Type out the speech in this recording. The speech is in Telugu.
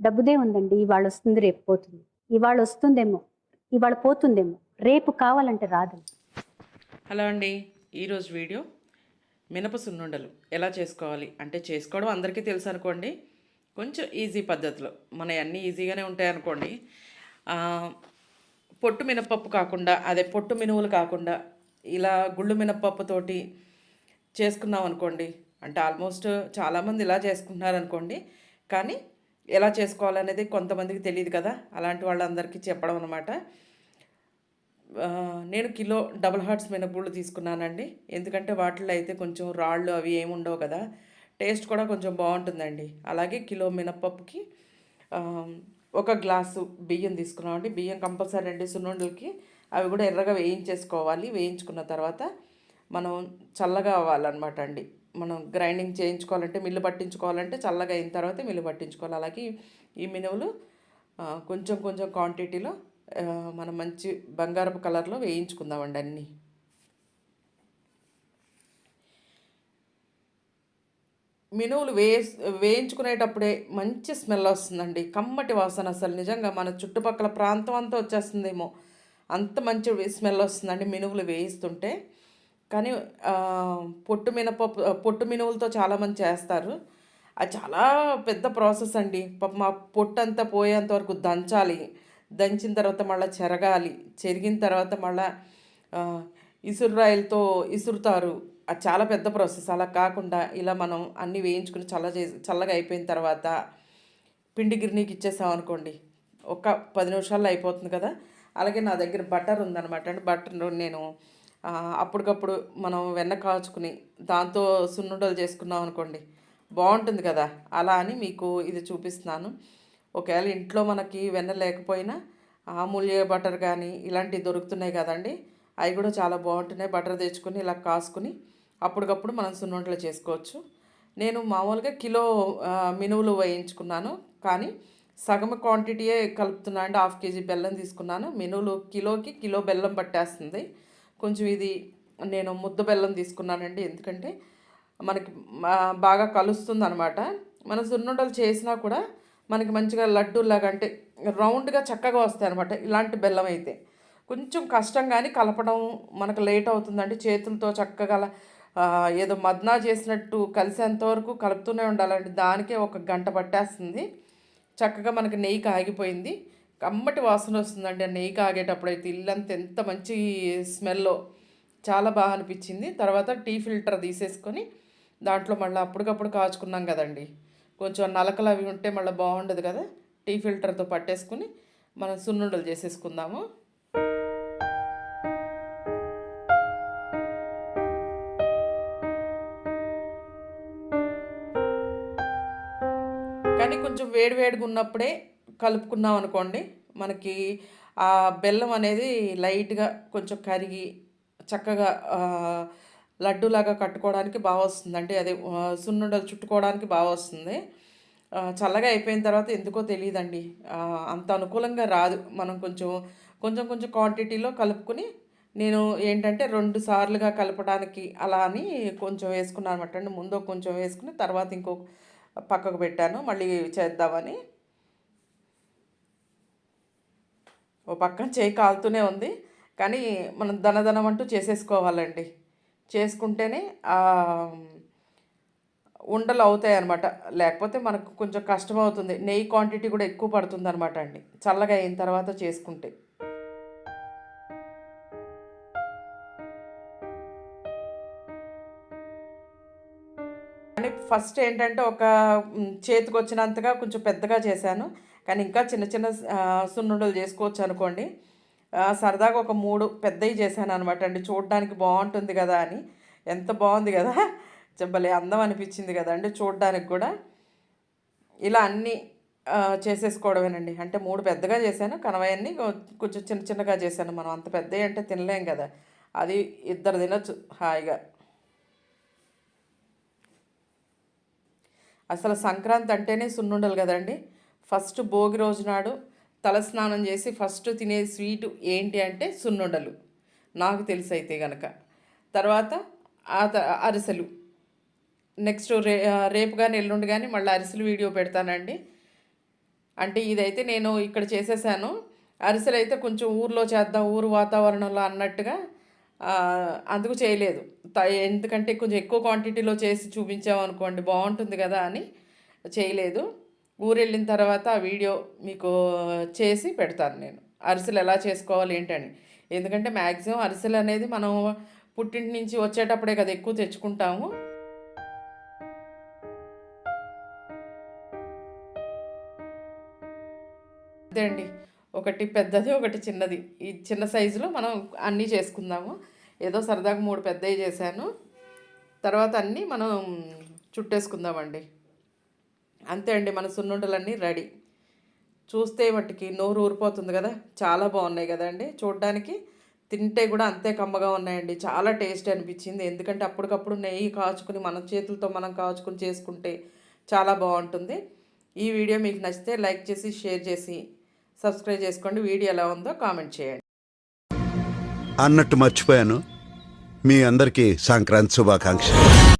డబ్బుదే ఉందండి ఇవాళ వస్తుంది రేపు పోతుంది. ఇవాళ వస్తుందేమో ఇవాళ పోతుందేమో రేపు కావాలంటే రాదు హలో అండి ఈరోజు వీడియో మినప సున్నుండలు ఎలా చేసుకోవాలి? అంటే చేసుకోవడం అందరికీ తెలుసు అనుకోండి కొంచెం ఈజీ పద్ధతిలో. మన అన్నీ ఈజీగానే ఉంటాయి అనుకోండి పొట్టు మినపప్పు కాకుండా అదే పొట్టు మినువులు కాకుండా ఇలా గుళ్ళు మినపప్పుతోటి చేసుకున్నాం అనుకోండి అంటే ఆల్మోస్ట్ చాలామంది ఇలా చేసుకుంటున్నారు అనుకోండి కానీ ఎలా చేసుకోవాలనేది కొంతమందికి తెలియదు కదా. అలాంటి వాళ్ళందరికీ చెప్పడం అనమాట నేను కిలో డబుల్ హార్ట్స్ మినపగుళ్ళు తీసుకున్నానండి. ఎందుకంటే వాటిలో అయితే కొంచెం రాళ్ళు అవి ఏమి ఉండవు కదా. టేస్ట్ కూడా కొంచెం బాగుంటుందండి. అలాగే కిలో మినపప్పుకి ఒక గ్లాసు బియ్యం తీసుకున్నామండి. బియ్యం కంపల్సరీ అండి సున్నుండలకి అవి కూడా ఎర్రగా వేయించేసుకోవాలి. వేయించుకున్న తర్వాత మనం చల్లగా అవ్వాలన్నమాట అండి. మనం గ్రైండింగ్ చేయించుకోవాలంటే మిల్లు పట్టించుకోవాలంటే చల్లగా అయిన తర్వాత మిల్లు పట్టించుకోవాలి. అలాగే ఈ మినువులు కొంచెం కొంచెం క్వాంటిటీలో మనం మంచి బంగారపు కలర్లో వేయించుకుందామండి అన్నీ. మినువులు వే వేయించుకునేటప్పుడే మంచి స్మెల్ వస్తుందండి. కమ్మటి వాసన అసలు. నిజంగా మన చుట్టుపక్కల ప్రాంతం అంతా వచ్చేస్తుందేమో. అంత మంచి స్మెల్ వస్తుందండి మినువులు వేయిస్తుంటే. కానీ పొట్టు మినపప్పు పొట్టు మినువులతో చాలామంది చేస్తారు. అది చాలా పెద్ద ప్రాసెస్ అండి. పాప మా పొట్టు అంతా పోయేంత వరకు దంచాలి. దంచిన తర్వాత మళ్ళీ చెరగాలి. చెరిగిన తర్వాత మళ్ళీ ఇసురాయిలతో ఇసురుతారు. అది చాలా పెద్ద ప్రాసెస్. అలా కాకుండా ఇలా మనం అన్నీ వేయించుకుని చల్ల చేసి చల్లగా అయిపోయిన తర్వాత పిండి గిర్నీకి ఇచ్చేసాం అనుకోండి. ఒక పది నిమిషాల్లో అయిపోతుంది కదా. అలాగే నా దగ్గర బటర్ ఉందన్నమాట. అంటే బటర్ నేను అప్పటికప్పుడు మనం వెన్న కాచుకుని దాంతో సున్నుండలు చేసుకున్నాం అనుకోండి బాగుంటుంది కదా? అలా అని మీకు ఇది చూపిస్తున్నాను. ఒకవేళ ఇంట్లో మనకి వెన్న లేకపోయినా అమూల్య బటర్ కానీ ఇలాంటివి దొరుకుతున్నాయి కదండి అవి కూడా చాలా బాగుంటున్నాయి. బటర్ తెచ్చుకొని ఇలా కాసుకుని అప్పటికప్పుడు మనం సున్నుండలు చేసుకోవచ్చు. నేను మామూలుగా కిలో మినువులు వేయించుకున్నాను. కానీ సగం క్వాంటిటీయే కలుపుతున్నా అండి. హాఫ్ కేజీ బెల్లం తీసుకున్నాను. మినువులు కిలోకి కిలో బెల్లం పట్టేస్తుంది. కొంచెం ఇది నేను ముద్ద బెల్లం తీసుకున్నానండి. ఎందుకంటే మనకి బాగా కలుస్తుంది అనమాట మన సున్నుండలు చేసినా కూడా మనకి మంచిగా లడ్డూలాగా అంటే రౌండ్గా చక్కగా వస్తాయి అనమాట ఇలాంటి బెల్లం అయితే. కొంచెం కష్టం కానీ కలపడం మనకు లేట్ అవుతుందండి. చేతులతో చక్కగా ఏదో మద్నా చేసినట్టు కలిసేంత వరకు కలుపుతూనే ఉండాలండి. దానికే ఒక గంట పట్టేస్తుంది. చక్కగా మనకి నెయ్యి కాగిపోయింది. కమ్మటి వాసన వస్తుందండి. ఆ నెయ్యి కాగేటప్పుడు అయితే ఇల్లంతా ఎంత మంచి స్మెల్లో చాలా బాగా అనిపించింది. తర్వాత టీ ఫిల్టర్ తీసేసుకొని దాంట్లో మళ్ళీ అప్పటికప్పుడు కాచుకున్నాం కదండి. కొంచెం నలకలు అవి ఉంటే మళ్ళీ బాగుండదు కదా. టీ ఫిల్టర్తో పట్టేసుకుని మనం సున్నుండలు చేసేసుకుందాము. కానీ కొంచెం వేడి వేడిగా ఉన్నప్పుడే కలుపుకున్నాం అనుకోండి మనకి ఆ బెల్లం అనేది లైట్గా కొంచెం కరిగి చక్కగా లడ్డూలాగా కట్టుకోవడానికి బాగా వస్తుంది. అంటే అదే సున్నుండలు చుట్టుకోవడానికి బాగా వస్తుంది. చల్లగా అయిపోయిన తర్వాత ఎందుకో తెలియదండి. అంత అనుకూలంగా రాదు. మనం కొంచెం కొంచెం కొంచెం క్వాంటిటీలో కలుపుకుని నేను ఏంటంటే రెండు సార్లుగా కలపడానికి అలా అని కొంచెం వేసుకున్నాను అనమాట అండి ముందు కొంచెం వేసుకుని తర్వాత ఇంకో పక్కకు పెట్టాను. మళ్ళీ చేద్దామని ఓ పక్కన చేయి కాలుతూనే ఉంది. కానీ మనం దనదనం అంటూ చేసేసుకోవాలండి. చేసుకుంటేనే ఉండలు అవుతాయి అనమాట లేకపోతే మనకు కొంచెం కష్టం అవుతుంది నెయ్యి క్వాంటిటీ కూడా ఎక్కువ పడుతుంది అనమాట అండి. చల్లగా అయిన తర్వాత చేసుకుంటే. కానీ ఫస్ట్ ఏంటంటే ఒక చేతికి వచ్చినంతగా కొంచెం పెద్దగా చేశాను. కానీ ఇంకా చిన్న చిన్న సున్నుండలు చేసుకోవచ్చు అనుకోండి. సరదాగా ఒక మూడు పెద్దవి చేశాను అనమాట అండి. చూడడానికి బాగుంటుంది కదా అని. ఎంత బాగుంది కదా. చెప్పలే అందం అనిపించింది కదా అండి చూడడానికి కూడా. ఇలా అన్నీ చేసేసుకోవడమేనండి. అంటే మూడు పెద్దగా చేశాను. కనవయన్ని కొంచెం చిన్న చిన్నగా చేశాను. మనం అంత పెద్దవి అంటే తినలేం కదా. అది ఇద్దరు తినొచ్చు హాయిగా. అసలు సంక్రాంతి అంటేనే సున్నుండలు కదండి. ఫస్ట్ భోగి రోజు నాడు తలస్నానం చేసి ఫస్ట్ తినే స్వీటు ఏంటి అంటే సున్నుండలు. నాకు తెలిసి అయితే గనక. తర్వాత అరిసెలు. నెక్స్ట్ రే రేపు కానీ ఎల్లుండి కానీ మళ్ళీ అరిసెలు వీడియో పెడతానండి. అంటే ఇదైతే నేను ఇక్కడ చేసేసాను. అరిసెలు అయితే కొంచెం ఊర్లో చేద్దాం ఊరు వాతావరణంలో అన్నట్టుగా అందుకు చేయలేదు. త- ఎందుకంటే కొంచెం ఎక్కువ క్వాంటిటీలో చేసి చూపించామనుకోండి బాగుంటుంది కదా అని చేయలేదు. ఊరు వెళ్ళిన తర్వాత ఆ వీడియో మీకు చేసి పెడతాను నేను. అరిసెలు ఎలా చేసుకోవాలి ఏంటని. ఎందుకంటే మ్యాక్సిమం అరిసెలు అనేది మనం పుట్టింటి నుంచి వచ్చేటప్పుడే కదా ఎక్కువ తెచ్చుకుంటాము. అదే అండి. ఒకటి పెద్దది ఒకటి చిన్నది. ఈ చిన్న సైజులో మనం అన్నీ చేసుకుందాము. ఏదో సరదాగా మూడు పెద్దవి చేశాను. తర్వాత అన్నీ మనం చుట్టేసుకుందామండి. అంతే అండి మన సున్నుండలన్నీ రెడీ. చూస్తే మట్టుకి నోరు ఊరిపోతుంది కదా చాలా బాగున్నాయి కదండి చూడడానికి తింటే కూడా అంతే కమ్మగా ఉన్నాయండి. చాలా టేస్ట్ అనిపించింది. ఎందుకంటే అప్పటికప్పుడు నెయ్యి కాచుకుని మన చేతులతో మనం కాచుకుని చేసుకుంటే చాలా బాగుంటుంది. ఈ వీడియో మీకు నచ్చితే లైక్ చేసి షేర్ చేసి సబ్స్క్రైబ్ చేసుకోండి. వీడియో ఎలా ఉందో కామెంట్ చేయండి. అన్నట్టు మర్చిపోయాను. మీ అందరికీ సంక్రాంతి శుభాకాంక్షలు.